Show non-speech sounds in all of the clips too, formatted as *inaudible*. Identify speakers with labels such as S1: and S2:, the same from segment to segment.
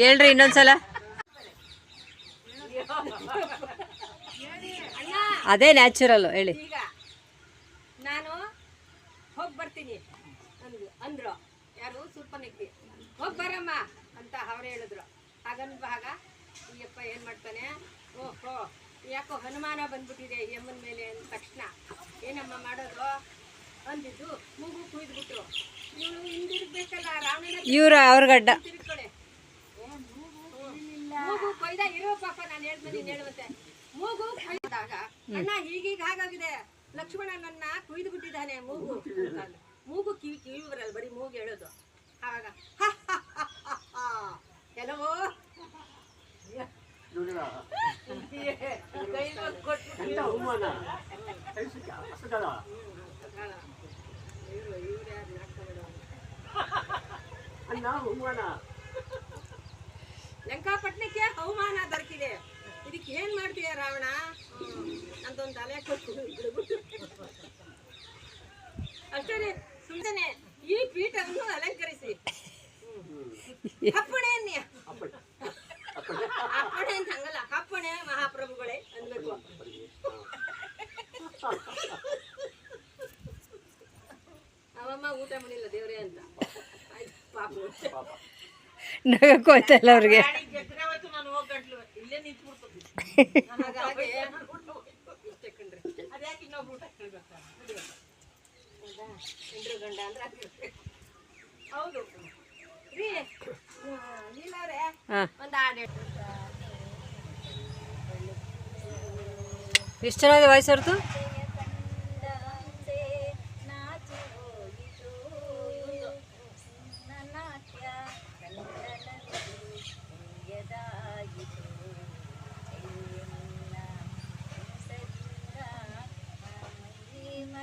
S1: ಹೇಳ್ರಿ ಇನ್ನೊಂದ್ಸಲ. ಅದೇ ನ್ಯಾಚುರಲ್ ಹೇಳಿ.
S2: ನಾನು ಹೋಗಿ ಬರ್ತೀನಿ ಅಂದ್ರು ಯಾರು? ಸುಲ್ಪನೆಕ್ಕಿ ಹೋಗಿ ಬರಮ್ಮ ಅಂತ ಅವ್ರು ಹೇಳಿದ್ರು. ಹಾಗಂದ್ ಭಾಗ ಈಯಪ್ಪ ಏನು ಮಾಡ್ತಾನೆ? ಓಹೋ, ಯಾಕೋ ಹನುಮಾನ ಬಂದ್ಬಿಟ್ಟಿದೆ ಈ ಯಮ್ಮನ ಮೇಲೆ ಅಂದ ತಕ್ಷಣ. ಏನಮ್ಮ ಮಾಡೋದು ಅಂದಿದ್ದು ಮೂಗು ಕುಯ್ದ್ಬಿಟ್ರು.
S1: ಇವ್ರ ಅವ್ರ ಗಡ್ಡ.
S2: ಲಕ್ಷ್ಮಣನನ್ನ ಮೂಗು ಕೊಯ್ದ ಇರೋ ಪಾಪ ನಾನು ಹೇಳ್ತೀನಿ ನೀನ್ ಹೇಳುವಂತೆ. ಮೂಗು ಕೊಯ್ದಾಗ ಅಣ್ಣ ಹೀಗೀಗ ಹಾಗಾಗಿದೆ. ಲಕ್ಷ್ಮಣ ನನ್ನ ಕುಯ್ದು ಬಿಟ್ಟಿದ್ದಾನೆ ಮೂಗು. ಮೂಗು ಕಿವಿ ಕಿವಿ ಬರಲ್ಲ ಬರೀ ಮೂಗು ಹೇಳೋದು. ಆವಾಗ ಕೆಲವು
S3: ಎಂತ
S2: ಲಂಕಾಪಟ್ಟಣಕ್ಕೆ ಅವಮಾನ ದೊರಕಿದೆ. ಇದಕ್ಕೆ ಏನ್ ಮಾಡ್ತೀಯ ರಾವಣ? ಅಂತೊಂದು ತಲೆ ಕೊಟ್ಟು ಅಷ್ಟೇ ಸುಮ್ಮನೆ ಈ ಪೀಠವನ್ನು ಅಲಂಕರಿಸಿ. ಅಪ್ಪಣೆ ಹಾಡು ಅವ್ರಿಗೆ.
S1: ಎಷ್ಟು ಚೆನ್ನಾಗಿದೆ ವಾಯ್ಸ್ ಅವ್ರದ್ದು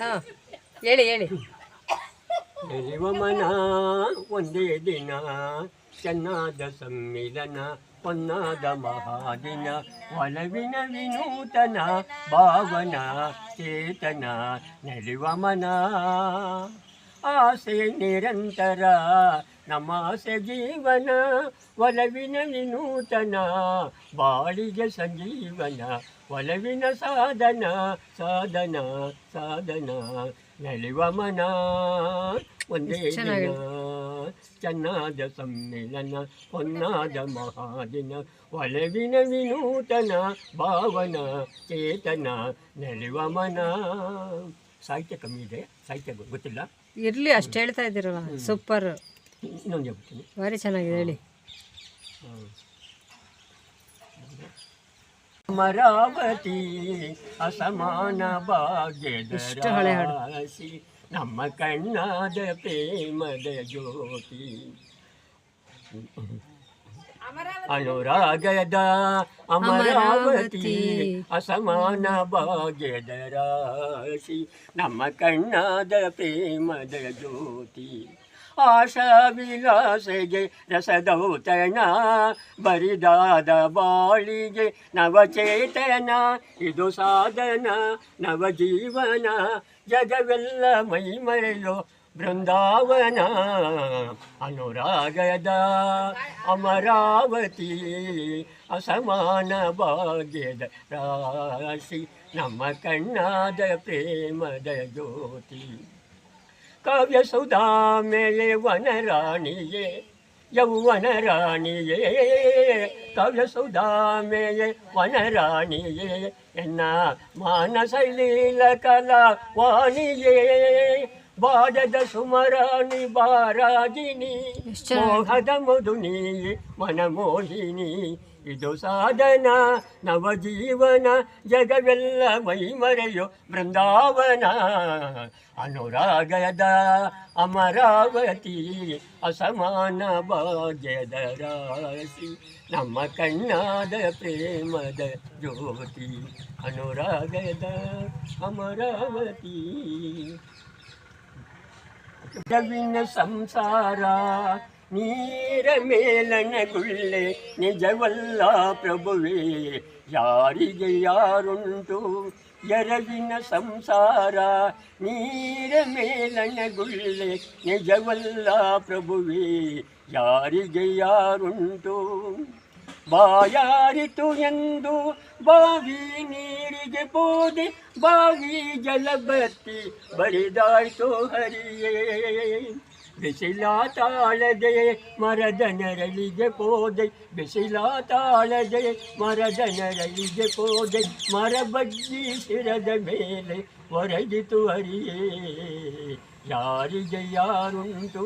S3: ಹಾಂ,
S1: ಹೇಳಿ ಹೇಳಿ.
S3: ಜೀವಮನ ಮನ ಒಂದೇ ದಿನ, ಚೆನ್ನಾದ ಸಮ್ಮಿಲನ, ಪೊನ್ನಾದ ಮಹಾದಿನ, ಒಲವಿನ ವಿನೂತನ, ಭಾವನ, ಚೇತನ ನಡೆಯುವ ಮನ. ಆಸೆ ನಿರಂತರ ನಮಾಸೆ ಜೀವನ ಒಲವಿನ ವಿನೂತನ ಬಾಳಿಗೆ ಸಂಜೀವನ ಒಲವಿನ ಸಾಧನ ಸಾಧನ ಸಾಧನ. ನಲಿವ ಮನ ಒಂದೇ ದಿನ. ಚೆನ್ನಾದ ಸಮ್ಮಿಲನ ಹೊನ್ನಾದ *laughs* ಮಹಾದಿನ ಒಲವಿನ ವಿನೂತನ ಭಾವನ ಚೇತನ ನಲಿವ ಮನ. ಸಾಹಿತ್ಯ ಕಮ್ಮಿ ಇದೆ ಸಾಹಿತ್ಯ ಗೊತ್ತಿಲ್ಲ.
S1: ಇರಲಿ ಅಷ್ಟು ಹೇಳ್ತಾ ಇದ್ದೀರಲ್ಲ. ಸೂಪರ್.
S3: ಇನ್ನೊಂದು ಹೇಳ್ತೀನಿ
S1: ಭಾರಿ ಚೆನ್ನಾಗಿದೆ ಹೇಳಿ.
S3: ಅಮರಾವತಿ ಅಸಮಾನ
S1: ಇಷ್ಟು ಹಳೆ ಹಾಡು.
S3: ಭಾಗ್ಯದ ನಮ್ಮ ಕಣ್ಣಾದ ಪ್ರೇಮದ ಜ್ಯೋತಿ.
S2: ಅಮರಾವತಿ.
S3: ಅನುರಾಗದ ಅಮರಾವತಿ ಅಸಮಾನ ಭಾಗ್ಯದ ರಾಶಿ ನಮ್ಮ ಕಣ್ಣಾದ ಪ್ರೇಮದ ಜ್ಯೋತಿ. ಆಶಾ ವಿಲಾಸೆಗೆ ರಸದೌತನ, ಬರಿದಾದ ಬಾಳಿಗೆ ನವಚೇತನ, ಇದು ಸಾಧನ, ನವಜೀವನ, ಜಗವೆಲ್ಲ ಮೈಮರೆಯೋ ಬೃಂದಾವನ. ಅನುರಾಗದ ಅಮರಾವತಿ, ಅಸಮಾನ ಭಾಗ್ಯದ ರಾಶಿ, ನಮ್ಮ ಕಣ್ಣಾದ ಪ್ರೇಮದ ಜ್ಯೋತಿ. ಕಾವ್ಯ ಸುಧಾ ಮೇಲೆ ವನರಾಣಿಯೇ ಯೌವನ ರಾಣಿಯೇ ಕಾವ್ಯ ಸುಧಾ ಮೇಲೆ ವನರಾಣಿಯೇ ಎನ್ನ ಮಾನಸ ಲೀಲ ಕಲಾ ವಾಣಿಯೇ ಬಾಡದ ಸುಮರಾಣಿ ಬಾರಾಗಿನಿ
S1: ಎಷ್ಟ್ ಚೆನ್ನಾಗಿ
S3: ಮೋಹದ ಮಧುನಿ ಮನಮೋಹಿನಿ ಇದು ಸಾಧನ ನವಜೀವನ ಜಗವೆಲ್ಲ ಮೈಮರೆಯೋ ಬೃಂದಾವನ. ಅನುರಾಗದ ಅಮರಾವತಿ ಅಸಮಾನ ಭಾಗ್ಯದ ರಾಶಿ ನಮ್ಮ ಕಣ್ಣಾದ ಪ್ರೇಮದ ಜ್ಯೋತಿ ಅನುರಾಗದ ಅಮರಾವತಿ. ಸಂಸಾರ ನೀರ ಮೇಲನಗುಳ್ಳೆ ನಿಜವಲ್ಲ ಪ್ರಭುವೇ, ಯಾರಿಗೆ ಯಾರುಂಟು? ಎರವಿನ ಸಂಸಾರ ನೀರ ಮೇಲನಗುಳ್ಳೆ ನಿಜವಲ್ಲ ಪ್ರಭುವೇ, ಯಾರಿಗೆ ಯಾರುಂಟು? ಬಾಯಾರಿತು ಎಂದು ಬಾವಿ ನೀರಿಗೆ ಬೋದೆ, ಬಾವಿ ಜಲಬತ್ತಿ ಬರಿದಾಯ್ತು ಹರಿಯೇ. ಬಿಸಿಲ ತಾಳದೆ ಮರದ ನೆರಳಿಗೆ ಪೋದೆ ಬಿಸಿಲ ತಾಳದೆ ಮರದ ನೆರಳಿಗೆ ಪೋದೆ ಮರ ಬಜ್ಜಿ ಶಿರದ ಮೇಲೆ ಒರಗಿತು ಹರಿಯೇ ಯಾರಿಗೆ ಯಾರುಂಟು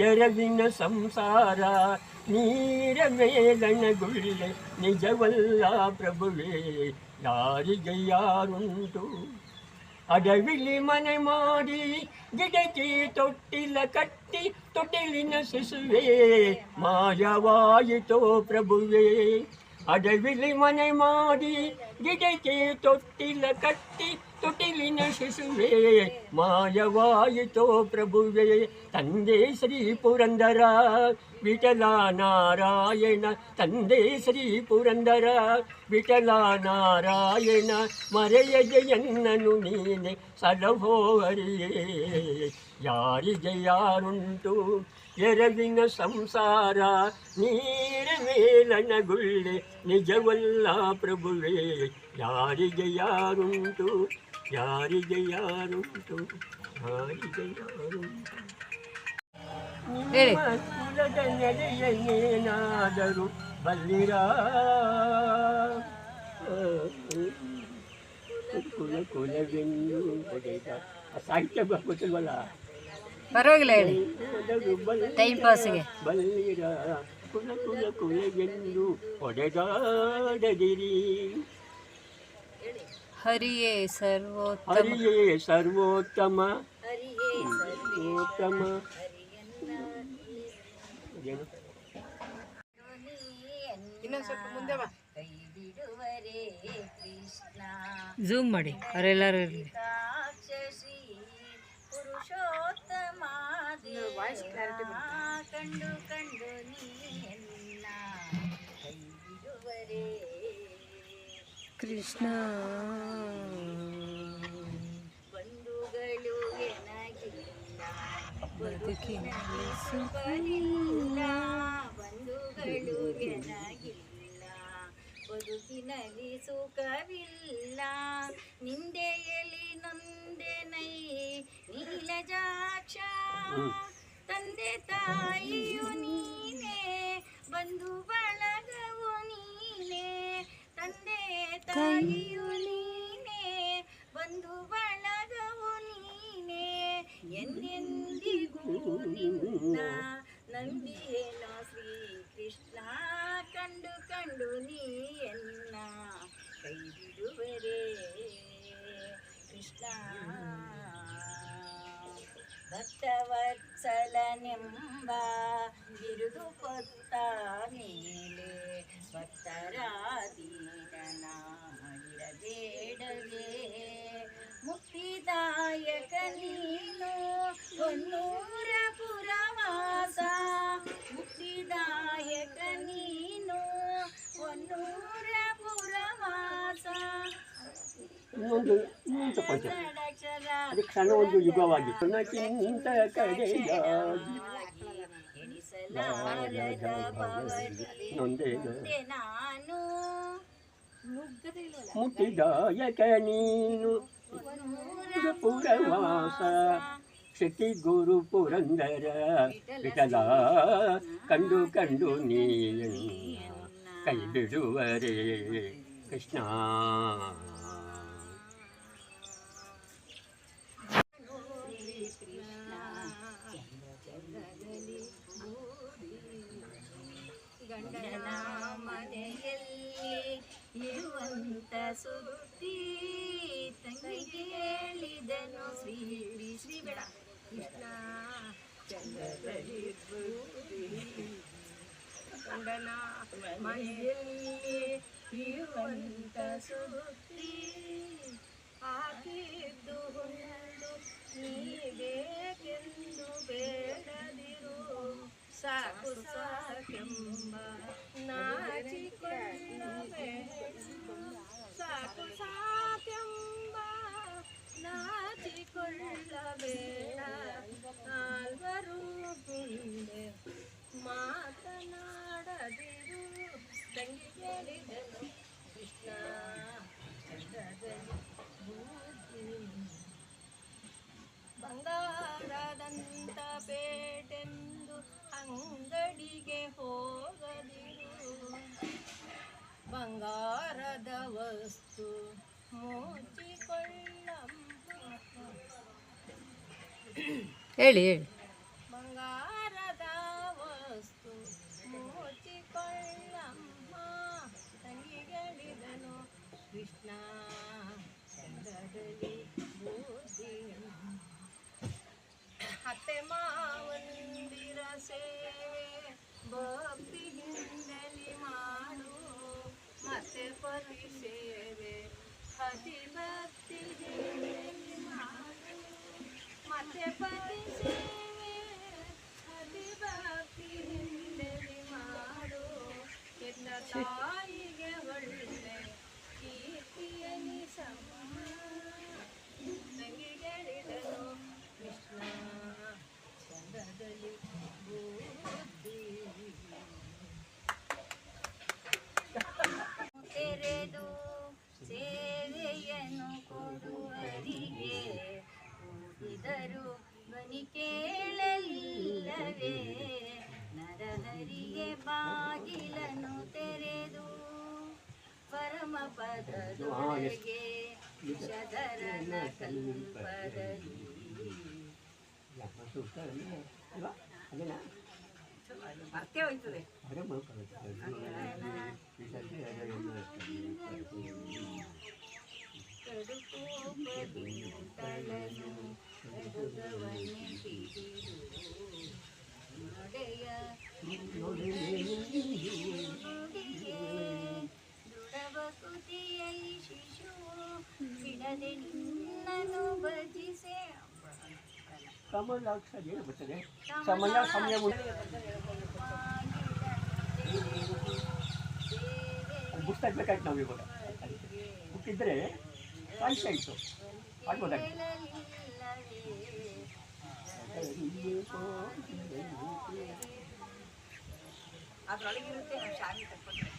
S3: ಎರವಿನ ಸಂಸಾರ ನೀರ ಮೇಲನಗುಳ್ಳೆ ನಿಜವಲ್ಲ ಪ್ರಭುವೇ ಯಾರಿಗೆ ಯಾರುಂಟು ಅಡವಿಲಿ ಮನೆ ಮಾಡಿ, ಗಿಡಕ್ಕೆ ತೊಟ್ಟಿಲ ಕಟ್ಟಿ, ತೊಟ್ಟಿಲಿನ ಶಿಶುವೆ ಮಾಯವಾಯಿತೋ ಪ್ರಭುವೇ. ಅಡವಿಲಿ ಮನೆ ಮಾಡಿ, ಗಿಡಕ್ಕೆ ತೊಟ್ಟಿಲ ಕಟ್ಟಿ ತೊಟ್ಟಿಲಿನ ಶಿಶುವೇ. ಮಾಯವಾಯಿತೋ ಪ್ರಭುವೇ ತಂದೆ ಶ್ರೀ ಪುರಂದರ. ವಿಠಲ ನಾರಾಯಣ ತಂದೆ ಶ್ರೀ ಪುರಂದರ. ವಿಠಲ ನಾರಾಯಣ ಮರೆಯಗೆ ಎನ್ನನು ನೀನೆ ಸಲಹೋವರಿಯೇ ಯಾರಿಗೆ ಯಾರುಂಟು? ಎರವಿನ ಸಂಸಾರ, ನೀರ ಮೇಲನಗುಳ್ಳೆ ನಿಜವಲ್ಲ ಪ್ರಭುವೇ, ಯಾರಿಗೆ ಯಾರುಂಟು? ಯಾರಿಗೆ ಯಾರುಂಟು ಯಾರಿಗೆ ಯಾರುಂಟು
S1: ಹೇಳಿ.
S3: ಕುಲದ ನೆಲೆಯೇನಾದರೂ ಬಲ್ಲಿರಾ ಕುಲ ಕುಲವೆಂದು ಆ ಸಾಹಿತ್ಯ ಗೊತ್ತಿಲ್ವಲ್ಲ?
S1: ಪರವಾಗಿಲ್ಲ ಹೇಳಿ. ಟೈಮ್ ಪಾಸ್ಗೆ
S3: ಬಲ್ಲಿರ ಕುಲ ಕುಲ ಕುಲವೆಂದು ಹೊಡೆದಾಡದಿರಿ.
S1: ಹರಿಯೇ ಸರ್ವೋತ್ತಮ.
S3: ಹರಿಯೇ ಸರ್ವೋತ್ತಮ.
S4: ಕೃಷ್ಣ.
S1: ಝೂಮ್ ಮಾಡಿ ಅವರೆಲ್ಲರೂ ಇರಲಿ.
S4: ಕಂಡು ಕಂಡು ಬಿಡುವರೆ
S1: ಕೃಷ್ಣ.
S4: ಬಂಧುಗಳು
S1: ಬದುಕಿನಲ್ಲಿ
S4: ಸುಖವಿಲ್ಲ. ಬಂಧುಗಳು ಎನಗಿಲ್ಲ ಬದುಕಿನಲ್ಲಿ ಸುಖವಿಲ್ಲ. ನಿಂದೆಯಲ್ಲಿ ನೊಂದೆನೈ ನೀಲಜಾಕ್ಷ ತಂದೆ ತಾಯಿಯು ನೀನೆ. ಬಂಧು ತಾಯಿಯು ನೀನೇ ಬಂಧು ಬಳಗವು ನೀನೇ ಎಂದೆಂದಿಗೂ ನಿನ್ನ ನಂಬಿಯೇನೋ
S3: ಇನ್ನೊಂದು ಇನ್ನೊಂದು ಪಂಚ
S4: ಅಕ್ಷರ
S3: ಅದು ಕ್ಷಣ ಒಂದು ಯುಗವಾಗಿ.
S4: ಮುಂದೆ ನಾನು
S3: ಮುಟ್ಟಿದಾಯಕ ನೀನು? ಪುರವಾಸ. ಶ್ರುತಿ ಗುರು ಪುರಂದರ. ವಿಠಲ ಕಂಡು ಕಂಡು ನೀಯನ್ನ ಕೈ ಬಿಡುವರೆ ಕೃಷ್ಣ.
S2: ಸುದ್ದಿ ತಂಗಿಗೆ ಹೇಳಿದನು. ಶ್ರೀ ಶ್ರೀ ಬೇಡ. ಕೃಷ್ಣ ಗಂಡನ ಮನೆಯಲ್ಲಿ ಇರುವಂತ ಸುದ್ದಿ ಹಾಕಿದ್ದು ಹೊಂದು ನೀ ಬೇಕೆಂದು ಬೇಡದಿರು. ಸಾಕು ಸಾಕೆಂಬ ನಾಚಿಕೊಳ್ಳಬೇಡ കാക്കു സാത്യമ്പ നാച്ചിക്കൊള്ള വേള ആൽവരൂ മാതനാ
S1: ಹೇಳಿ ಹೇಳಿ.
S2: ಬಂಗಾರದ ವಸ್ತು ಮುಚ್ಚಿಕೊಳ್ಳಮ್ಮ. ತಂಗಿಗಳಿದನು ಕೃಷ್ಣ ಚಂದ್ರದಲ್ಲಿ ಬುದ್ಧಿ ಅತ್ತೆ ಮಾವಂದಿರ ಸೇವೆ ಭಕ್ತಿಯಿಂದಲಿ ಮಾಡು. ಮತ್ತೆ ಪರಿಷೇವೆ ಸೇವೆ ಅತಿ ಭಕ್ತಿಯಿಂದಲಿ ತಾಯಿಗೆ ಒಳ್ಳೆ ಕೀರ್ತಿಯನಿ ಸಮ ತಂಗಿಗಳಿದನು ಕೃಷ್ಣ ಚಂದ್ರದಲ್ಲಿ ಬುದ್ಧಿ ತೆರೆದು ಸೇವೆಯನ್ನು ಕೂಗಿದರು ಧ್ವನಿ ಕೇಳಲಿಲ್ಲವೇ? ನರಹರಿಗೆ ಬಾಗಿಲನ್ನು ತೆರೆದು ಪರಮ ಪದದೊಳಗೆ ಶದರನ ಕಲ್ಪದಲ್ಲಿ.
S5: ಮರ್ತೇ ಹೋಯ್ತದೆ.
S4: ಅದೇ
S2: ಕಡುಕೋಪದಿಂತಲನು ಕಡುಗವನೆ ಹಿಡಿದು ನಡೆಯ ನುಡಿಗೆ ದೃಢವಕುತಿಯ ಈ ಶಿಶುವು ಬಿಡದೆ ನಿನ್ನನ್ನು ಭಜಿಸೆ
S4: ಕಮಲಾಕ್ಷರ ಏನು ಬರ್ತದೆ. ಸಮಯ ಸಮಯ ಬುಕ್ ತಗ್ಬೇಕಾಯ್ತು ನಾವು ಇವಾಗ ಬುಕ್ ಇದ್ದರೆ ಕಾಣಿಸ್ತಾ ಇತ್ತು ಮಾಡ್ಬೋದಾಗಿತ್ತು
S5: ಅದ್ರೊಳಗಿರುತ್ತೆ ನಾವು ಶಾಲೆ ತಕ್ಕೊಂಡು